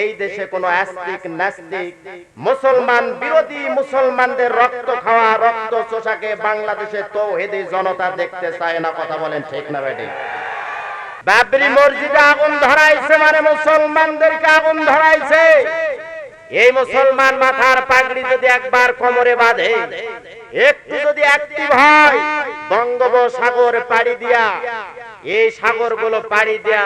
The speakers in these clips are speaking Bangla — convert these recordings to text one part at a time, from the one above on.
এই দেশে কোনো অ্যাস্তিক নাস্তিক মুসলমান বিরোধী মুসলমানদের রক্ত খাওয়া রক্ত চোষাকে বাংলাদেশে তৌহিদি জনতা দেখতে চায় না কথা বলেন ঠিক না বেটি? বাবরি মসজিদে আগুন ধরাইছে মানে মুসলমানদেরকে আগুন ধরাইছে। এই মুসলমান মাথার পাগড়ি যদি একবার কোমরে বাঁধে একটু যদি অ্যাক্টিভ হয় বঙ্গোপসাগর পাড়ি দিয়া এই সাগরগুলো পাড়ি দিয়া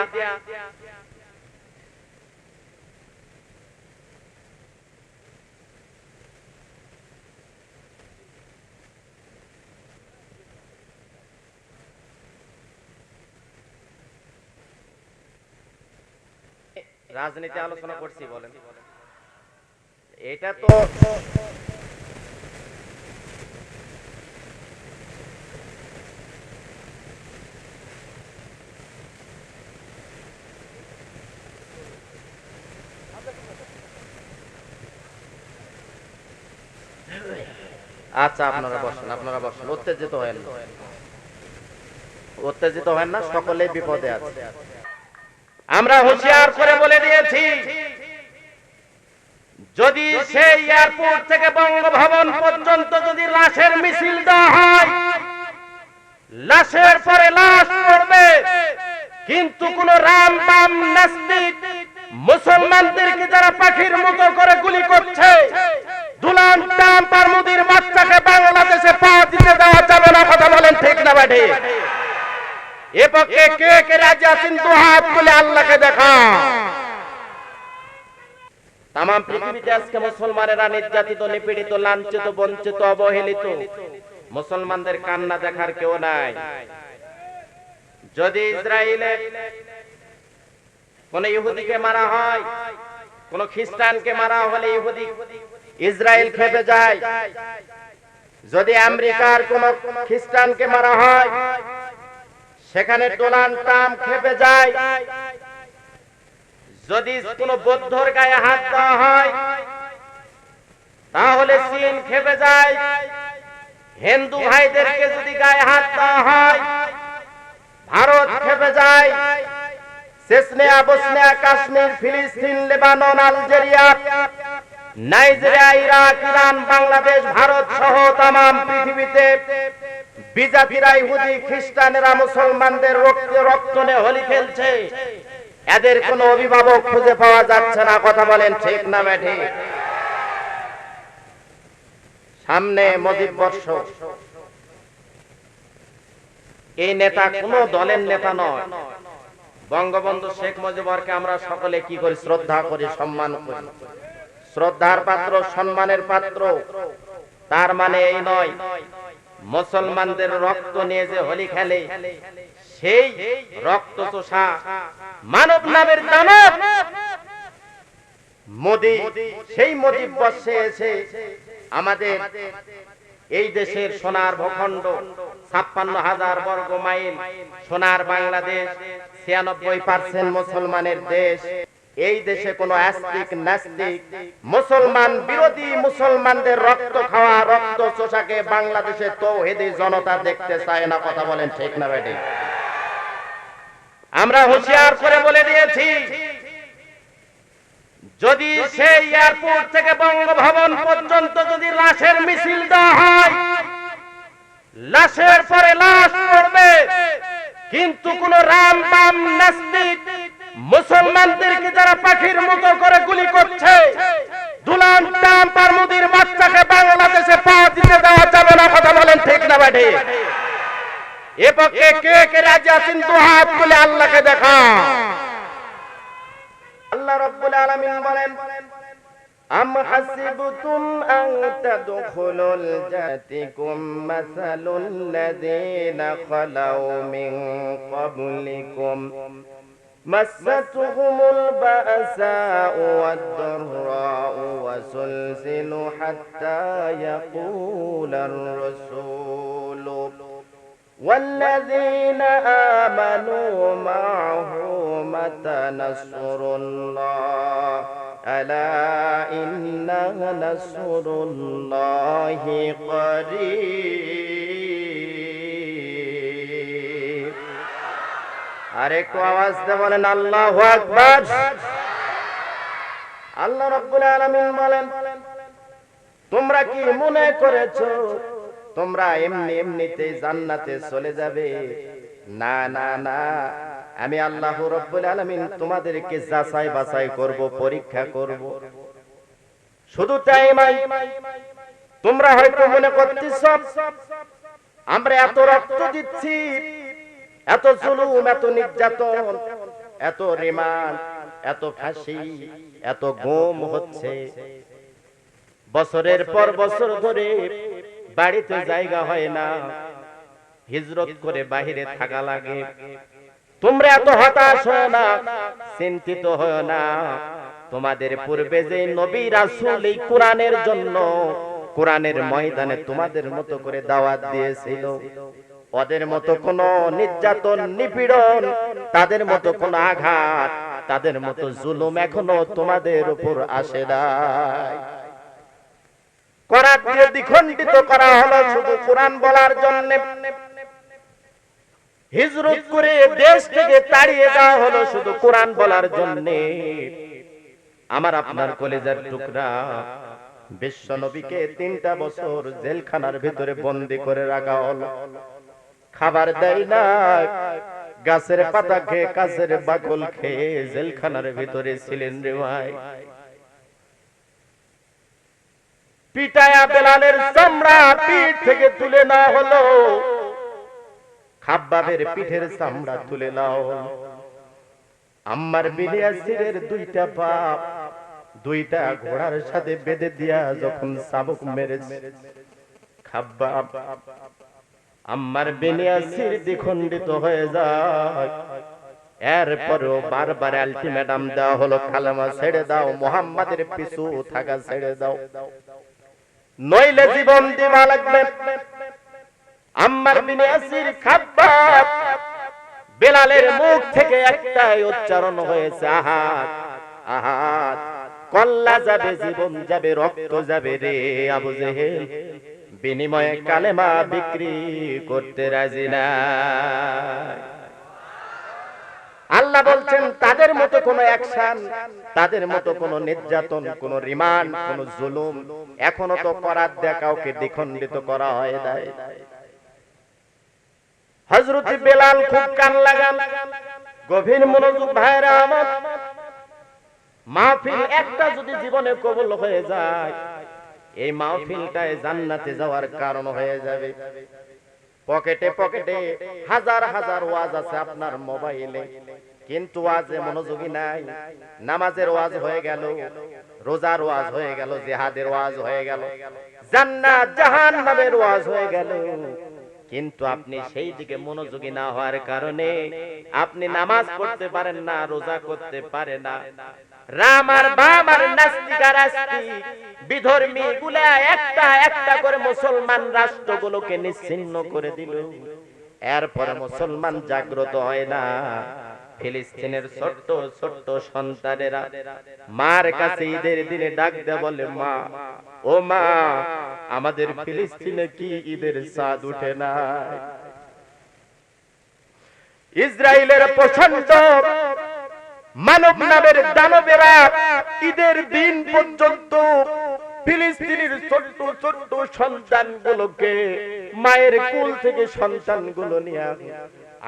রাজনীতি আলোচনা করছি বলেন। এটা তো আচ্ছা আপনারা বসেন আপনারা বসেন। উত্তেজিত হয়েন না। উত্তেজিত হয়েন না। সকলে বিপদে আছে। আমরা হুঁশিয়ার করে বলে দিয়েছি, যদি সেই এয়ারপোর্ট থেকে বঙ্গভবন পর্যন্ত যদি লাশের মিছিল দেওয়া হয়, লাশের পরে লাশ পড়বে। কিন্তু কোন রাম বাম নাস্তিক মুসলমানদেরকে যারা পাখির মতো করে গুলি করছে দুলান টাম্প আর মুদির বাচ্চাকে বাংলাদেশে পা দিতে দেওয়া যাবে না, কথা বলেন ঠিক না বাড়ি এ পক্ষে কে কে রাজি আছেন দু হাত তুলে আল্লাহকে দেখা। তাম পৃথিবীতে আজকে মুসলমানেরা নির্যাতিত, নিপীড়িত, লাঞ্ছিত, বঞ্চিত, অবহেলিত। মুসলমানদের কান্না দেখার কেউ নাই। যদি ইসরায়েলে কোন ইহুদিকে মারা হয়, কোন খ্রিস্টানকে মারা হলে ইহুদি ইসরায়েল খেপে যায়। যদি আমেরিকার কোন খ্রিস্টানকে মারা হয় সেখানে ডোনাল্ড ট্রাম্প খেপে যায়। যদি কোনো বৌদ্ধর গায়ে হাত দেওয়া হয়, তাহলে চীন খেপে যায়। হিন্দু ভাইদেরকে যদি গায়ে হাত দেওয়া হয়, ভারত খেপে যায়। চেচনিয়া বসনিয়া কাশ্মীর, ফিলিস্তিন, Lebanon, Algeria, Nigeria, Iraq, Iran, Bangladesh, Bharat সহ তাম পৃথিবীতে বিজাতিরা ইহুদি, খ্রিস্টানেরা মুসলমানদের রক্তে রক্ত নিয়ে হোলি খেলছে। এদের কোনো অভিভাবক খুঁজে পাওয়া যাচ্ছে না, কথা বলেন ঠিক না ব্যাঠি সামনে মজিব বর্ষ। এই নেতা কোন দলের নেতা নয়। বঙ্গবন্ধু শেখ মুজিবরকে আমরা সকলে কি করি? শ্রদ্ধা করি, সম্মান করি। শ্রদ্ধার পাত্র, সম্মানের পাত্র। তার মানে এই নয় মুসলমানদের রক্ত নিয়ে যে হোলি খেলে, সেই রক্ত চোষা মানব নামের দানব। মোদি, সেই মোদি বর্ষে এসে আমাদের এই দেশের সোনার ভূখণ্ড, ছাপ্পান্ন হাজার বর্গ মাইল সোনার বাংলাদেশ, ছিয়ানব্বই পার্সেন্ট মুসলমানের দেশ। এই দেশে কোনো অ্যাস্তিক নাস্তিক মুসলমান বিরোধী মুসলমানদের রক্ত খাওয়া রক্ত চোষাকে বাংলাদেশে তৌহিদি জনতা দেখতে চায় না কথা বলেন ঠিক না বেটি। আমরা হুঁশিয়ার করে বলে দিয়েছি। যদি সেই এয়ারপোর্ট থেকে বঙ্গভবন পর্যন্ত যদি লাশের মিছিল দেওয়া হয় লাশের পরে লাশ পড়বে। কিন্তু কোন রাম বাম নাস্তিক মুসলমানদেরকে যারা পাখির মতো করে গুলি করছে দুলান টাম্প আর মুদির বাচ্চাকে বাংলাদেশে পা দিতে দেওয়া যাবে না কথা বলেন ঠিক না বাড়ি এ পক্ষে কে কে রাজি আছেন দু হাত তুলে আল্লাহকে দেখা আল্লাহ রব্বুল আলামিন বলেন أم حسبتم أن تدخلوا الجنة مثل الذين خلوا من قبلكم مستهم البأساء والضراء وزلزلوا حتى يقول الرسول والذين آمنوا معه متى نصر الله؟ ألا إن نصر الله قريب. আর একটু বলেন, আল্লাহ আল্লাহ রাব্বুল আলামিন বলেন, তোমরা কি মনে করেছ, তোমরা এমনি এমনিতে জান্নাতে চলে যাবে? না না না, আমি আল্লাহ রব্বুল আলামিন তোমাদেরকে যাচাই বাছাই করব, পরীক্ষা করব। শুধু তাই নয়, তোমরা হয়তো মনে করতেছ, আমরা এত রক্ত দিচ্ছি এত জুলুম, এত নির্যাতন, এত রিমান্ড, এত ফাঁসি, এত গোম হচ্ছে। বছরের পর বছর ধরে বাড়িতে জায়গা হয় না, হিজরত করে বাহিরে থাকা লাগে। তোমরা এত হতাশ হয় না, চিন্তিত হয় না। তোমাদের পূর্বে যে নবী রাসূল এই কোরআনের জন্য, কোরআনের ময়দানে তোমাদের মতো করে দাওয়াত দিয়েছিল। ওদের মতো কোন নির্যাতন, নিপীড়ন, তাদের মতো কোন আঘাত, তাদের মতো জুলুম এখনও তোমাদের উপর আসে নাই। করা দেশ থেকে আমার আপনার কলেজের টুকরা বিশ্ব নবীকে তিনটা বছর জেলখানার ভিতরে বন্দি করে রাখা হলো। খাবার দেয় না। গাছের পাতা খেয়ে কাছের বাকল খেয়ে জেলখানার ভিতরে ছিলেন রে ভাই। পিটায়া বেলালের চামড়া পিঠ থেকে তুলে না হলো। খাব্বাবের পিঠের চামড়া তুলে নাও আম্মার বিলিয়াসিরের দুইটা বাপ দুইটা ঘোড়ার সাথে বেঁধে দিয়া যখন শাবক মেরেছে। খাব্বাব। আম্মার বেনিয়াসির দ্বিখণ্ডিত হয়ে যায়। এরপরও বারবার আলটিমেটাম দেওয়া হলো কালেমা ছেড়ে দাও, মোহাম্মদের পিছু থাকা ছেড়ে দাও। নইলে জীবন দিবা লাগবে। আম্মার বিন ইয়াসির খাব্বাব বেলালের মুখ থেকে একটাই উচ্চারণ হয়েছে, আহাত আহাত, কল্লা যাবে, জীবন যাবে, রক্ত যাবে রে আবু জেহেল। বিনিময়ে কালেমা বিক্রি করতে রাজি না আল্লাহ বলছেন তাদের মতো কোনো অ্যাকশন তাদের মতো কোনো নির্যাতন কোনো রিমান্ড কোনো জুলুম এখনও তো করার দেয়া কাউকে দ্বিখণ্ডিত করা হয় নাই। হজরত বেলাল খুব কান লাগান। গভীর মনোযোগ ভাইরা আমার মাহফিল একটা যদি জীবনে কবুল হয়ে যায় এই মাহফিলটায় জান্নাতে যাওয়ার কারণ হয়ে যাবে। পকেটে পকেটে হাজার হাজার ওয়াজ আছে আপনার মোবাইলে, কিন্তু ওয়াজে মনোযোগী নাই। নামাজের ওয়াজ হয়ে গেল, রোজার ওয়াজ হয়ে গেল, জিহাদের ওয়াজ হয়ে গেল, জান্নাত জাহান্নামের ওয়াজ হয়ে গেল। কিন্তু আপনি সেই দিকে মনোযোগী না হওয়ার কারণে আপনি নামাজ পড়তে পারেন না, রোজা করতে পারে না। রাম আর বাম আর নাস্তিক আর আস্তিক বিধর্মী গুলা একটা একটা করে মুসলমান রাষ্ট্রগুলোকে নিশ্চিন্ন করে দিল। এরপরে মুসলমান জাগ্রত হয় না। ফিলিস্তিনের ছোট্ট ছোট্ট সন্তানেরা মার কাছে ঈদের দিনে ডাক দে বলে, মা, ও মা, আমাদের ফিলিস্তিনে কি ঈদের চাঁদ উঠে না? ইসরায়েলের প্রচণ্ড মানব নামের দানবেরা ঈদের দিন পর্যন্ত ফিলিস্তিনের ছোট্ট ছোট্ট সন্তানগুলোকে মায়ের কুল থেকে সন্তানগুলো নিয়ে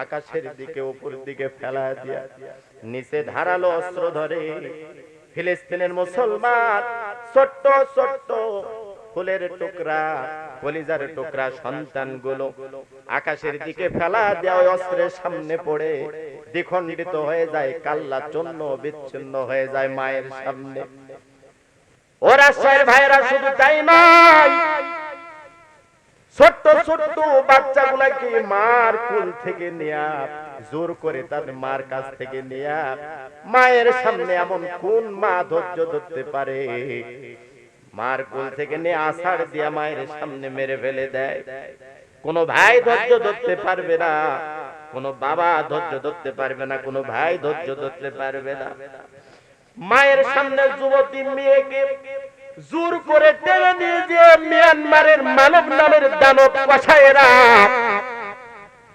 আকাশের দিকে উপর দিকে ফেলা দিয়া নিচে ধারালো অস্ত্র ধরে ফিলিস্তিনের মুসলমান ছোট্ট ছোট্ট ফুলের টুকরা কলিজার টুকরা সন্তানগুলো আকাশের দিকে ফেলা দেওয়া অস্ত্রের সামনে পড়ে। দ্বিখণ্ডিত হয়ে যায় কাল্লা চন্ন বিচ্ছিন্ন হয়ে যায় মায়ের সামনে। ওরা ছয়ের ভাইরা শুধু তাই নয়। ছোট্ট ছোট্ট বাচ্চাগুলাকে মার কুল থেকে নেয়া জোর করে তাদের মার কাছ থেকে নেয়া মায়ের সামনে এমন কোন মা ধৈর্য ধরতে পারে? মার কোল থেকে নিয়ে আষাঢ় দিয়া মায়ের সামনে মেরে ফেলে দেয়। কোন ভাই ধৈর্য ধরতে পারবে না। কোন বাবা ধৈর্য ধরতে পারবে না। কোন ভাই ধৈর্য ধরতে পারবে না। মায়ের সামনে যুবতী মেয়েকে জোর করে টেনে নিয়ে যে মিয়ানমারের মানব নামের দানব কষায়েরা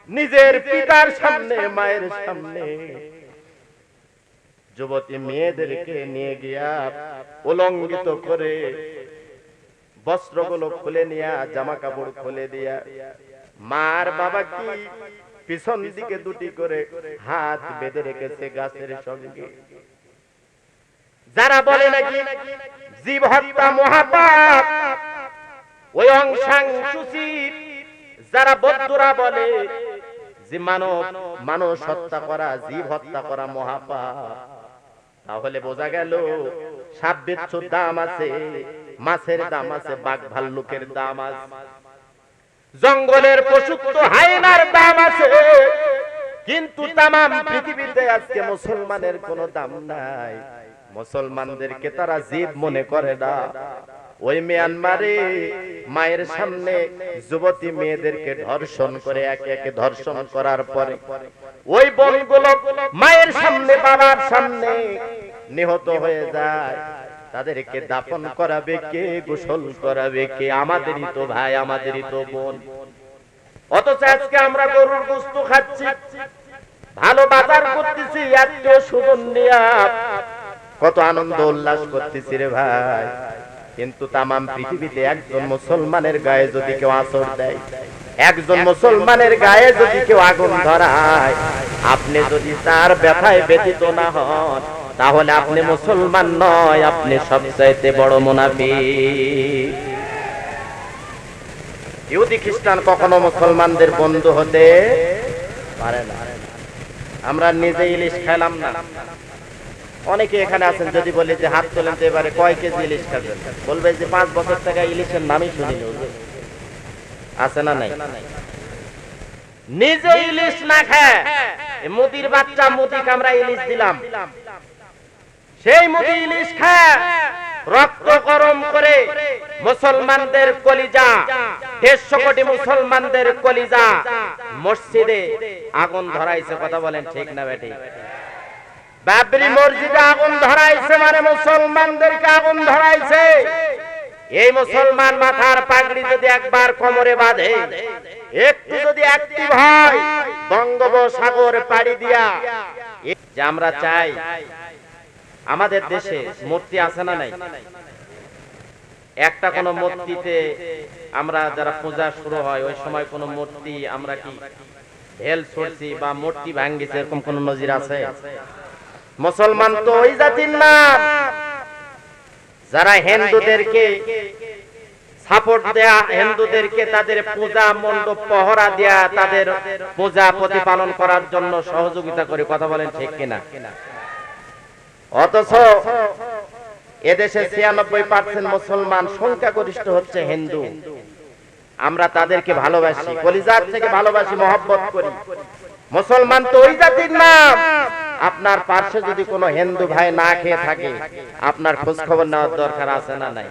নিজের পিতার সামনে মায়ের সামনে যুবতী মেয়েদেরকে নিয়ে গিয়া উলঙ্গিত করে বস্ত্রগুলো খুলে নিয়া জামা কাপড় খুলে দিয়া। মার বাবা কি পিছন দিকে দুটি করে হাত বেঁধে রেখেছে গাছের সঙ্গে। যারা বলে নাকি জীব হত্যা মহাপাপ ওই অংশাং সুচির যারা বদ্ধরা বলে যে মানব মানুষ হত্যা করা জীব হত্যা করা মহাপাপ। তাহলে বোঝা গেল সাপ বিচ্ছুর দাম আছে মাছের দাম আছে বাঘ ভাল্লুকের দাম আছে। জঙ্গলের পশুক্ত হাইনার দাম আছে। কিন্তু তামাম পৃথিবীতে আজকে মুসলমানের কোনো দাম নাই। মুসলমানদেরকে তারা জীব মনে করে না। ওই মিয়ানমারে মায়ের সামনে যুবতী মেয়েদেরকে ধর্ষণ করে, একে একে ধর্ষণ করার পরে ওই বনগুলো মায়ের সামনে, বাবার সামনে নিহত হয়ে যায়। তাদেরকে দাপন করাবে কে, গোসল করাবে কে? আমাদেরই তো ভাই, আমাদেরই তো বোন। অথচ আজকে আমরা গরুর গোস্ত খাচ্ছি। ভালো বাজার করতেছি, আত্মীয় সুজন কত আনন্দ, উল্লাস করতেছি রে ভাই। কিন্তু তামাম পৃথিবীতে একজন মুসলমানের গায়ে যদি কেউ আসর দেয় একজন মুসলমানের গায়ে যদি কেউ আগুন ধরায় আপনি যদি তার ব্যথায় ব্যতীত না হন তাহলে আপনি মুসলমান নয় আপনি সবচাইতে বড় মুনাফি ইহুদি খ্রিস্টান কখনো মুসলমানদের বন্ধু হতে পারে না। আমরা নিজে ইলিশ খেলাম না। অনেকে এখানে আছেন যদি বলি যে হাত তোলেন তো এবারে কয় কেজি ইলিশ খাবেন? বলবে যে পাঁচ বছর থেকে ইলিশের নামই শুনিনি আছে না নাই? নিজে ইলিশ না খায় মুদির বাচ্চা মুদিকে আমরা ইলিশ দিলাম। সেই মুদি ইলিশ খায় রক্ত গরম করে মুসলমানদের কলিজা, দেড়শো কোটি মুসলমানদের কলিজা মসজিদে আগুন ধরাইছে, কথা বলেন ঠিক না বেটি? বাবরি মসজিদে আগুন ধরাইছে মানে মুসলমানদেরকে আগুন ধরাইছে। এই মুসলমান মাথার পাগড়ি যদি একবার কোমরে বাঁধে, একটু যদি অ্যাক্টিভ হয়, বঙ্গোপসাগর পাড়ি দিয়া যে আমরা চাই, আমাদের দেশে মূর্তি আছে না নাই? একটা কোন মূর্তিতে আমরা যারা পূজা শুরু হয়, ওই সময় কোন মূর্তি আমরা কি ঢেল ছড়ছি বা মূর্তি ভাঙ্গিছে এরকম কোন নজির আছে? মুসলমান তো ওই জাতির নাম। যারা হিন্দুদেরকে হিন্দুদেরকে তাদের পূজা পহরা দেয়া, তাদের পূজা প্রতিপালন করার জন্য সহযোগিতা করে কথা বলেন ঠিক কিনা? অথচ এদেশে ছিয়ানব্বই পার্সেন্ট মুসলমান সংখ্যাগরিষ্ঠ হচ্ছে হিন্দু। আমরা তাদেরকে ভালোবাসি, কলিজার থেকে ভালোবাসি, মহব্বত করি। মুসলমান তো ওই জাতির নাম। আপনার পার্শ্বে যদি কোনো হিন্দু ভাই না খেয়ে থাকে, আপনার খোঁজ খবর নেওয়ার দরকার আছে না নাই?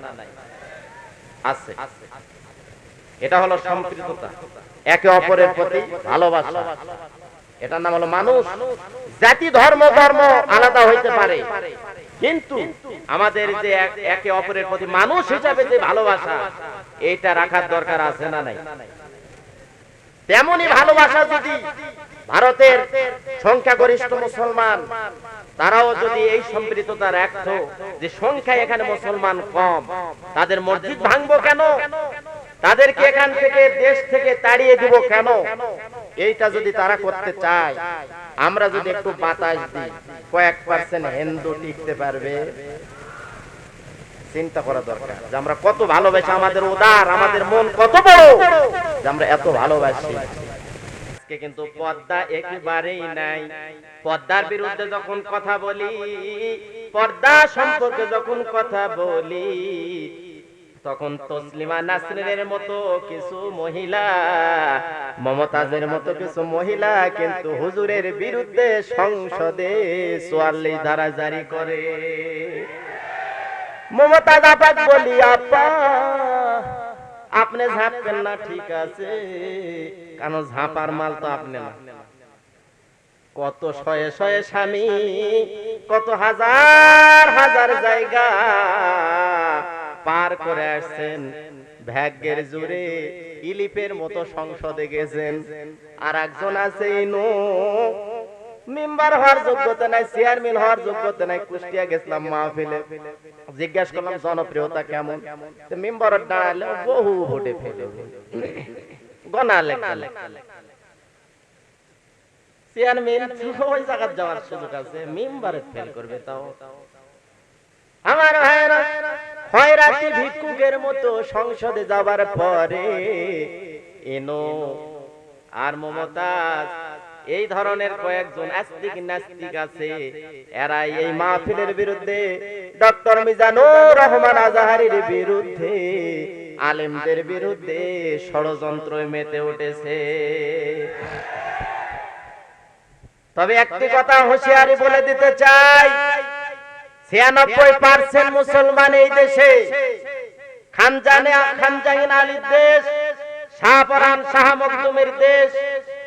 আছে। এটা হলো সম্পৃক্ততা একে অপরের প্রতি ভালোবাসা। এটার নাম হলো মানুষ। জাতি, ধর্ম ধর্ম আলাদা হইতে পারে। কিন্তু আমাদের যে একে অপরের প্রতি মানুষ হিসাবে যে ভালোবাসা এইটা রাখার দরকার আছে না নাই? তেমনি ভালোবাসা যদি ভারতের সংখ্যাগরিষ্ঠ মুসলমান, তারাও যদি এই সম্পৃক্ততা রাখতো যে সংখ্যায় এখানে মুসলমান কম, তাদের মসজিদ ভাঙবো কেন? তাদেরকে এখান থেকে দেশ থেকে তাড়িয়ে দিব কেন? এইটা যদি তারা করতে চায়, আমরা যদি একটু বাতাস দিই, কয়েক পার্সেন্ট হিন্দু টিকতে পারবে। চিন্তা করা দরকার যে আমরা কত ভালোবাসি, আমাদের উদার, আমাদের মন কত বড় যে আমরা এত ভালোবাসি। কিন্তু পর্দা একেবারেই নাই। পর্দার বিরুদ্ধে যখন কথা বলি, পর্দা সম্পর্কে যখন কথা বলি, তখন তসলিমা নাসরিনের মতো কিছু মহিলা, মমতাজের মতো কিছু মহিলা কিন্তু হুজুরের বিরুদ্ধে সংসদে চুয়াল্লিশ ধারা জারি করে। মমতাজ আপাক বলি আপা। আপনি ঝাঁপবেন না ঠিক আছে। কারণ ঝাঁপার মাল তো আপনি না। কত শয়ে শয়ে স্বামী কত হাজার হাজার জায়গা পার করে আসছেন। ভাগ্যের জুড়ে ইলিপের মতো সংসদে গেছেন। আর একজন আছে ইনু মেম্বার হওয়ার যোগ্যতা নাই, চেয়ারম্যান হওয়ার যোগ্যতা নাই, কুষ্টিয়া গেছিলাম মাহফিলে। জিজ্ঞাসা করলাম, জনপ্রিয়তা কেমন? মেম্বার দাঁড়ালে বহু ভোটে ফেলে। গনা লেখা চেয়ারম্যান সংসদে যাবার পরে এনো আর মমতাজ এই ধরনের কয়েকজন আস্তিক নাস্তিক আছে। এরা এই মাহফিলের বিরুদ্ধে ডক্টর মিজানুর রহমান আজাহারির বিরুদ্ধে আলেমদের বিরুদ্ধে ষড়যন্ত্র মেতে উঠেছে। তবে একটি কথা হুঁশিয়ারি বলে দিতে চাই, ছিয়ানব্বই পার্সেন্ট মুসলমান এই দেশে, খানজানে খানজাহিন আলীর দেশ, শাহপরান শাহ মখদুমের দেশ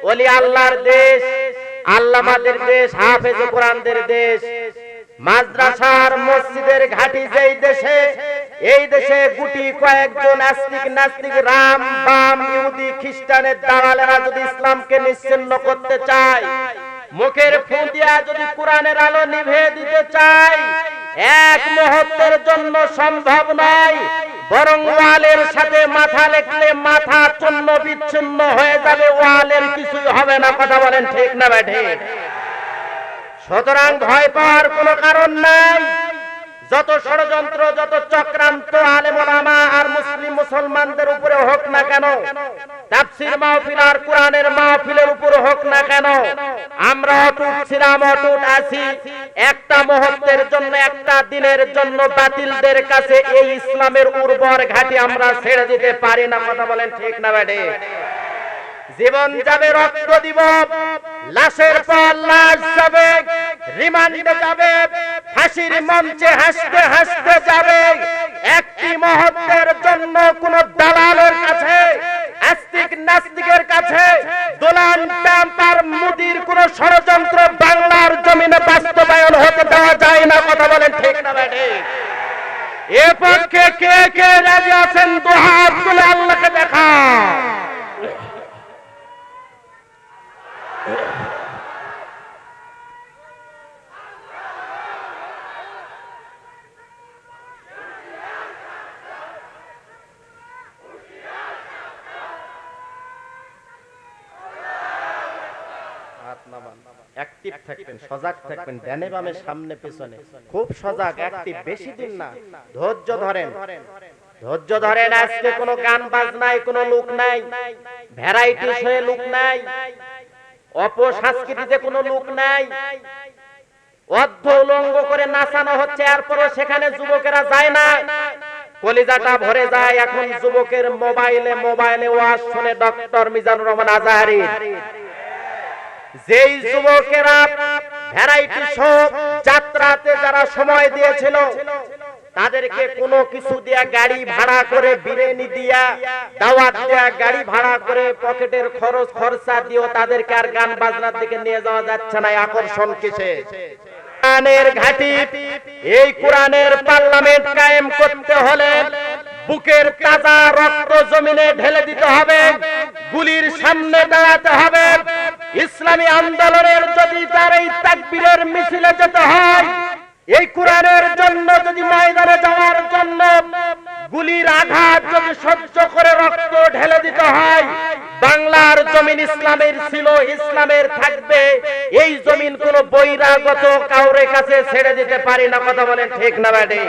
ওলি আল্লাহর দেশ, আল্লামাদের দেশ, হাফেজ কোরআনদের দেশ। মাদ্রাসার মসজিদের ঘাটি যেই দেশে, এই দেশে গুটি কয়েকজন আস্তিক নাস্তিক রাম, বাম, ইহুদি, খ্রিস্টানের দালালেরা যদি ইসলামকে নিশ্চিন্ন করতে চায়, মুখের ফু দিয়া যদি কোরআনের আলো নিভে দিতে চাই এক মুহূর্তের জন্য সম্ভব নয় বরং ওয়ালের সাথে মাথা লেখলে মাথা চন্ন বিচ্ছিন্ন হয়ে যাবে, ওয়ালের কিছুই হবে না, কথা বলেন ঠিক না ব্যাঠে সুতরাং ভয় পাওয়ার কোনো কারণ নাই। যত ষড়যন্ত্র, যত চক্রান্ত আলেমা আর মুসলিম মুসলমানদের উপরে হোক না কেন তাফসির মাহফিল আর কোরআনের মাহফিলের উপর হোক না কেন, আমরা অটুট ছিলাম, অটুট আছি। একটা মুহূর্তের জন্য, একটা দিনের জন্য বাতিলদের কাছে এই ইসলামের উর্বর ঘাটি আমরা ছেড়ে দিতে পারি না। কথা বলেন ঠিক না ব্যাডে জীবন যাবে, রক্ত দিব, লাশের পর লাশ যাবে, রিমান্ডে যাবে হাসির মঞ্চে হাসতে হাসতে যাবে। একটি মুহূর্তের জন্য কোন দালালের কাছে আস্তিক নাস্তিকের কাছে দোলান ট্যাম্পার মুদির কোন ষড়যন্ত্র বাংলার জমিনে বাস্তবায়ন হতে দেওয়া যায় না, কথা বলেন ঠিক না ব্যাটে এ পক্ষে কে কে রাজি আছেন? দুহাত তুলে আল্লাহকে দেখা অ্যাক্টিভ থাকবেন সজাগ থাকবেন ডানে বামে সামনে পেছনে। খুব সজাগ অ্যাক্টিভ বেশি দিন না। ধৈর্য ধরেন। ধৈর্য ধরেন আজকে কোনো গান বাজনায় কোনো লোক নাই। ভ্যারাইটিস হয়ে লোক নাই। অপসংস্কৃতিতে কোনো লোক নাই। অর্ধ উলঙ্গ করে নাচানো হচ্ছে এরপরও সেখানে যুবকেরা যায় না। কলিজাটা ভরে যায়। এখন যুবকের মোবাইলে মোবাইলে ওয়াজ শুনে ডক্টর মিজানুর রহমান আজাহারি। যেই যুবকেরা ভ্যারাইটি শো যাত্রাতে যারা সময় দিয়েছিল, তাদেরকে কোনো কিছু দিয়া গাড়ি ভাড়া করে বিরিয়ানি দিয়া, দাওয়াত দিয়া গাড়ি ভাড়া করে পকেটের খরচ খরচা দিও তাদেরকে আর গান বাজনার দিকে নিয়ে যাওয়া যাচ্ছে না আকর্ষণ কিসে? কোরআনের ঘাটি, এই কোরআনের পার্লামেন্ট কায়েম করতে হলে বুকের তাজা রক্ত জমিনে ঢেলে দিতে হবে, গুলির সামনে দাঁড়াতে হবে। ইসলামী আন্দোলনের যদি তার এই তাকবীরের মিছিলে যেতে হয়, এই কোরআনের জন্য যদি ময়দানে যাওয়ার জন্য গুলির আঘাত যদি সহ্য করে রক্ত ঢেলে দিতে হয়, বাংলার জমিন ইসলামের ছিল, ইসলামের থাকবে, এই জমিন কোন বৈরাগত কাউরে কাছে ছেড়ে দিতে পারি না, কথা বলেন ঠিক না ব্যাটে